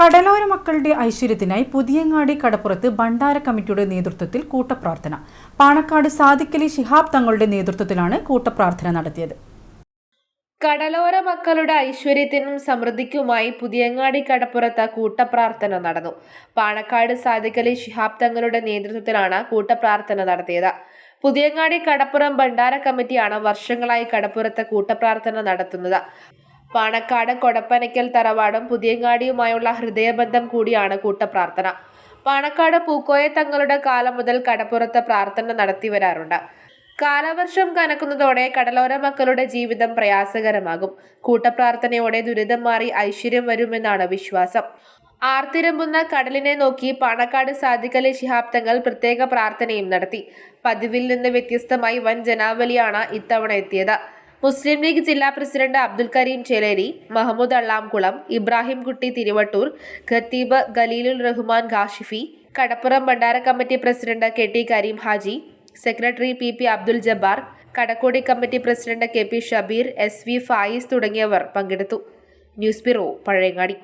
കടലോര മക്കളുടെ ഐശ്വര്യത്തിനായി പുതിയങ്ങാടി കടപ്പുറത്ത് ഭണ്ഡാര കമ്മിറ്റിയുടെ നേതൃത്വത്തിൽ കൂട്ടപ്രാർത്ഥന. പാണക്കാട് സാദിക്കലി ശിഹാബ് തങ്ങളുടെ നേതൃത്വത്തിലാണ് കൂട്ടപ്രാർത്ഥന നടത്തിയത്. കടലോര മക്കളുടെ ഐശ്വര്യത്തിനും സമൃദ്ധിക്കുമായി പുതിയങ്ങാടി കടപ്പുറത്ത് കൂട്ടപ്രാർത്ഥന നടന്നു. പാണക്കാട് സാദിക്കലി ശിഹാബ് തങ്ങളുടെ നേതൃത്വത്തിലാണ് കൂട്ടപ്രാർത്ഥന നടത്തിയത്. പുതിയങ്ങാടി കടപ്പുറം ഭണ്ഡാര കമ്മിറ്റിയാണ് വർഷങ്ങളായി കടപ്പുറത്ത് കൂട്ടപ്രാർത്ഥന നടത്തുന്നത്. പാണക്കാട് കൊടപ്പനയ്ക്കൽ തറവാടും പുതിയങ്ങാടിയുമായുള്ള ഹൃദയബന്ധം കൂടിയാണ് കൂട്ടപ്രാർത്ഥന. പാണക്കാട് പൂക്കോയ തങ്ങളുടെ കാലം മുതൽ കടപ്പുറത്ത് പ്രാർത്ഥന നടത്തി വരാറുണ്ട്. കാലവർഷം കനക്കുന്നതോടെ കടലോര മക്കളുടെ ജീവിതം പ്രയാസകരമാകും. കൂട്ടപ്രാർത്ഥനയോടെ ദുരിതം മാറി ഐശ്വര്യം വരുമെന്നാണ് വിശ്വാസം. ആർത്തിരമ്പുന്ന കടലിനെ നോക്കി പാണക്കാട് സാദിഖലി ശിഹാബ് തങ്ങൾ പ്രത്യേക പ്രാർത്ഥനയും നടത്തി. പതിവിൽ നിന്ന് വ്യത്യസ്തമായി വൻ ജനാവലിയാണ് ഇത്തവണ എത്തിയത്. മുസ്ലിം ലീഗ് ജില്ലാ പ്രസിഡന്റ് അബ്ദുൽ കരീം ചേലേരി മഹമ്മൂദ് അള്ളാംകുളം ഇബ്രാഹിംകുട്ടി തിരുവട്ടൂർ ഖത്തീബ് ഖലീലുൽ റഹ്മാൻ ഖാഷിഫി കടപ്പുറം ഭണ്ഡാര committee president K T Kareem Haji secretary P P Abdul Jabbar Kadakkodi committee president K P Shabeer S V Fayis തുടങ്ങിയവർ പങ്കെടുത്തു. News bureau Pazhayangadi.